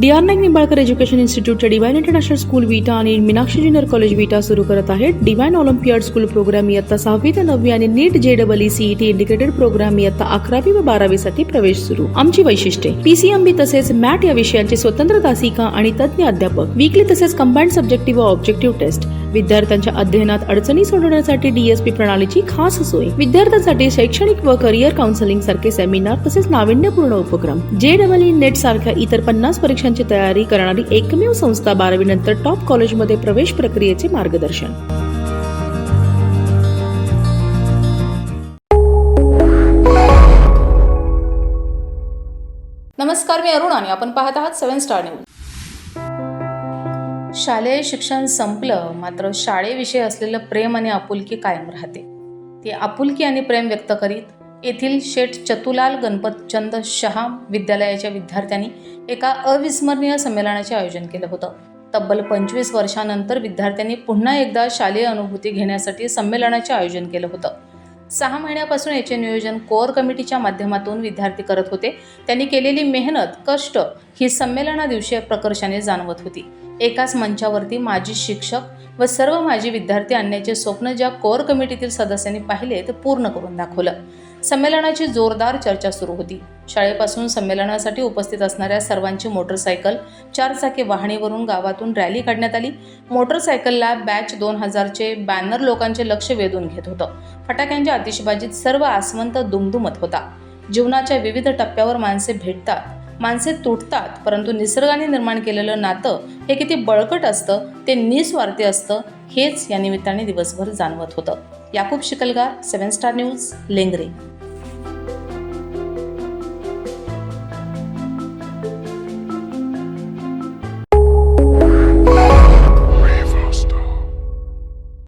D R Naik Nimbalkar education इन्स्टिट्यूटच्या divine international school Vita आणि Meenakshi junior college विटा सुरू करत आहेत. डिवाईन ऑलिम्पियाड स्कूल प्रोग्राम इयत्ता सहावी ते नववी आणि नीट जे डबल सीईटी इंडिकेटेड प्रोग्राम इयत्ता अकरावी व बारावीसाठी प्रवेश सुरू. आमची वैशिष्ट्ये. पीसीएमबी तसेच मॅट या विषयांची स्वतंत्र तासिका आणि तज्ञ अध्यापक वीकली तसेच कंबाईंड सब्जेक्टिव्ह व ऑब्जेक्टिव्ह टेस्ट विद्यार्थ्यांच्या अध्ययनात अडचणी सोडवण्यासाठी डीएसपी प्रणालीची खास सोय. विद्यार्थ्यांसाठी शैक्षणिक व करिअर काउन्सिलिंग सारखे सेमिनार तसेच नाविन्यपूर्ण उपक्रम. जे डबल नेट सारख्या इतर पन्नास परीक्षा परीक्षांची तयारी करणारी एकमेव संस्था बारावी नंतर टॉप कॉलेजमध्ये प्रवेश प्रक्रियेचे मार्गदर्शन. नमस्कार मी अरुण आणि आपण पाहत आहात सेवन स्टार न्यूज शालेय शिक्षण संपलं मात्र शाळेविषयी असलेलं प्रेम आणि आपुलकी कायम राहते. ती आपुलकी आणि प्रेम व्यक्त करीत येथील शेठ चतुलाल गणपतचंद शहा विद्यालयाच्या विद्यार्थ्यांनी एका अविस्मरणीय संमेलनाचे आयोजन केलं होतं. तब्बल पंचवीस वर्षानंतर विद्यार्थ्यांनी पुन्हा एकदा शालेय अनुभूती घेण्यासाठी संमेलनाचे आयोजन केलं होतं. सहा महिन्यापासून याचे नियोजन कोअर कमिटीच्या माध्यमातून विद्यार्थी करत होते. त्यांनी केलेली मेहनत कष्ट ही संमेलना दिवशी प्रकर्षाने जाणवत होती. एकाच मंचावरती माजी शिक्षक व सर्व माजी विद्यार्थी आणण्याचे स्वप्न ज्या कोअर कमिटीतील सदस्यांनी पाहिले ते पूर्ण करून दाखवलं. संमेलनाची जोरदार चर्चा सुरू होती. शाळेपासून संमेलनासाठी उपस्थित असणाऱ्या सर्वांची मोटरसायकल चारचाकी वाहनेवरून गावातून रॅली काढण्यात आली. मोटरसायकलला बॅच दोन हजारचे बॅनर लोकांचे लक्ष वेधून घेत होतं. फटाक्यांच्या आतिषबाजीत सर्व आसमंत दुमदुमत होता. जीवनाच्या विविध टप्प्यावर माणसे भेटतात माणसे तुटतात परंतु निसर्गाने निर्माण केलेलं नातं हे किती बळकट असतं ते निस्वार्थी असतं हेच या निमित्ताने दिवसभर जाणवत होतं. Yakub Shikalgar seven star news Lengare.